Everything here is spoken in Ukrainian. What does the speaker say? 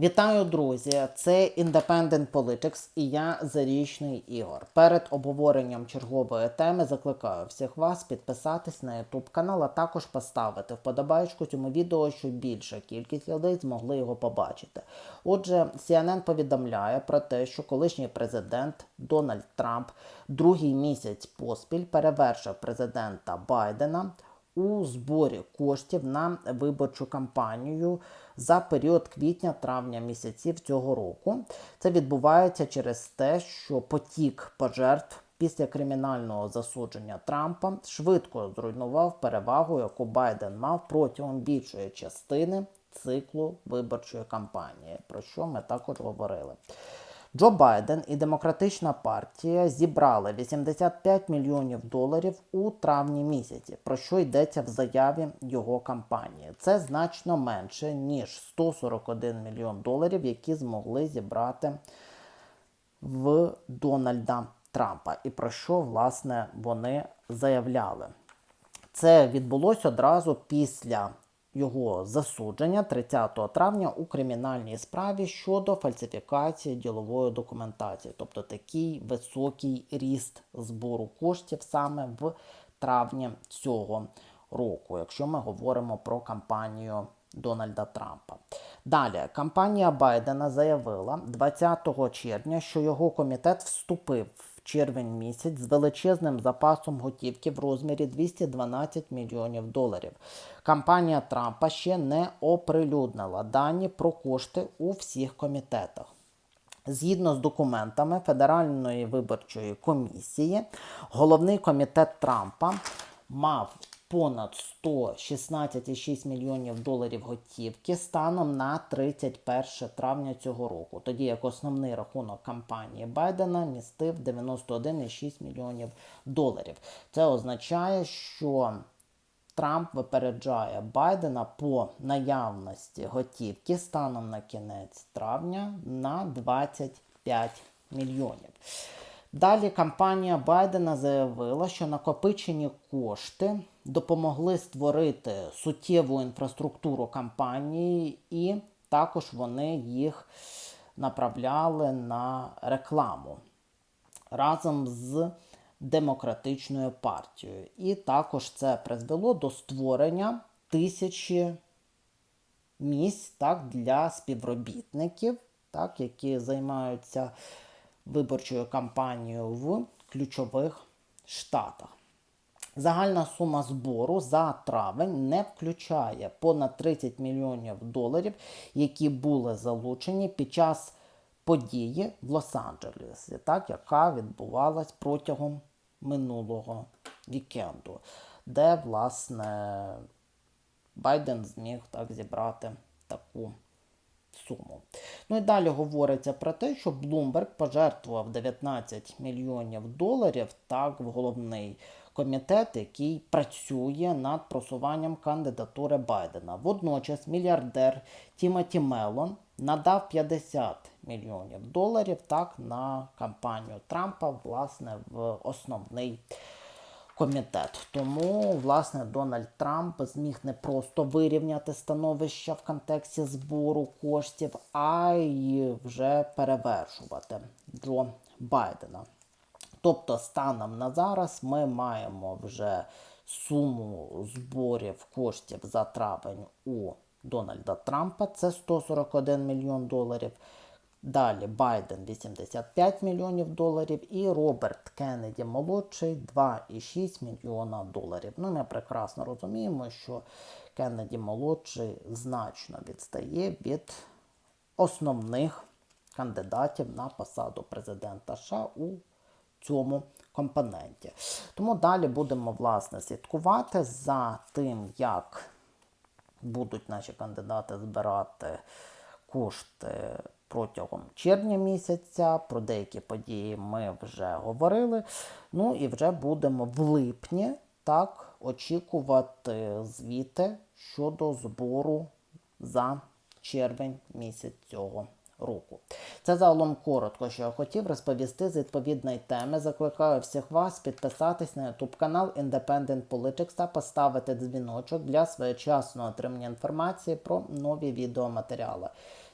Вітаю, друзі! Це Independent Politics і я Зарічний Ігор. Перед обговоренням чергової теми закликаю всіх вас підписатись на YouTube канал, а також поставити вподобайку цьому відео, щоб більша кількість людей змогли його побачити. Отже, CNN повідомляє про те, що колишній президент Дональд Трамп другий місяць поспіль перевершив президента Байдена у зборі коштів на виборчу кампанію за період квітня-травня місяців цього року. Це відбувається через те, що потік пожертв після кримінального засудження Трампа швидко зруйнував перевагу, яку Байден мав протягом більшої частини циклу виборчої кампанії, про що ми також говорили. Джо Байден і Демократична партія зібрали 85 мільйонів доларів у травні місяці, про що йдеться в заяві його кампанії. Це значно менше ніж 141 мільйон доларів, які змогли зібрати в Дональда Трампа, і про що власне вони заявляли. Це відбулося одразу після його засудження 30 травня у кримінальній справі щодо фальсифікації ділової документації, тобто такий високий ріст збору коштів саме в травні цього року, якщо ми говоримо про кампанію Дональда Трампа. Далі кампанія Байдена заявила 20 червня, що його комітет вступив червень місяць з величезним запасом готівки в розмірі 212 мільйонів доларів. Кампанія Трампа ще не оприлюднила дані про кошти у всіх комітетах. Згідно з документами Федеральної виборчої комісії, головний комітет Трампа мав понад 116,6 мільйонів доларів готівки станом на 31 травня цього року, тоді як основний рахунок кампанії Байдена містив 91,6 мільйонів доларів. Це означає, що Трамп випереджає Байдена по наявності готівки станом на кінець травня на 25 мільйонів. Далі кампанія Байдена заявила, що накопичені кошти допомогли створити суттєву інфраструктуру кампанії, і також вони їх направляли на рекламу разом з демократичною партією. І також це призвело до створення тисячі місць так, для співробітників, так, які займаються виборчою кампанією в ключових штатах. Загальна сума збору за травень не включає понад 30 мільйонів доларів, які були залучені під час події в Лос-Анджелесі, так, яка відбувалась протягом минулого вікенду, де, власне, Байден зміг так зібрати таку суму. Ну і далі говориться про те, що Bloomberg пожертвував 19 мільйонів доларів так в головний комітет, який працює над просуванням кандидатури Байдена. Водночас мільярдер Тімоті Мелон надав 50 мільйонів доларів так на кампанію Трампа, власне, в основний комітет. Тому, власне, Дональд Трамп зміг не просто вирівняти становище в контексті збору коштів, а й вже перевершувати Джо Байдена. Тобто, станом на зараз ми маємо вже суму зборів коштів за травень у Дональда Трампа, це 141 мільйон доларів. Далі Байден 85 мільйонів доларів і Роберт Кеннеді молодший 2,6 мільйона доларів. Ну, ми прекрасно розуміємо, що Кеннеді молодший значно відстає від основних кандидатів на посаду президента США у цьому компоненті. Тому далі будемо власне слідкувати за тим, як будуть наші кандидати збирати кошти протягом червня місяця. Про деякі події ми вже говорили. Ну і вже будемо в липні так очікувати звіти щодо збору за червень місяць цього року. Це загалом коротко, що я хотів розповісти з відповідної теми. Закликаю всіх вас підписатись на YouTube канал Independent Politics та поставити дзвіночок для своєчасного отримання інформації про нові відеоматеріали.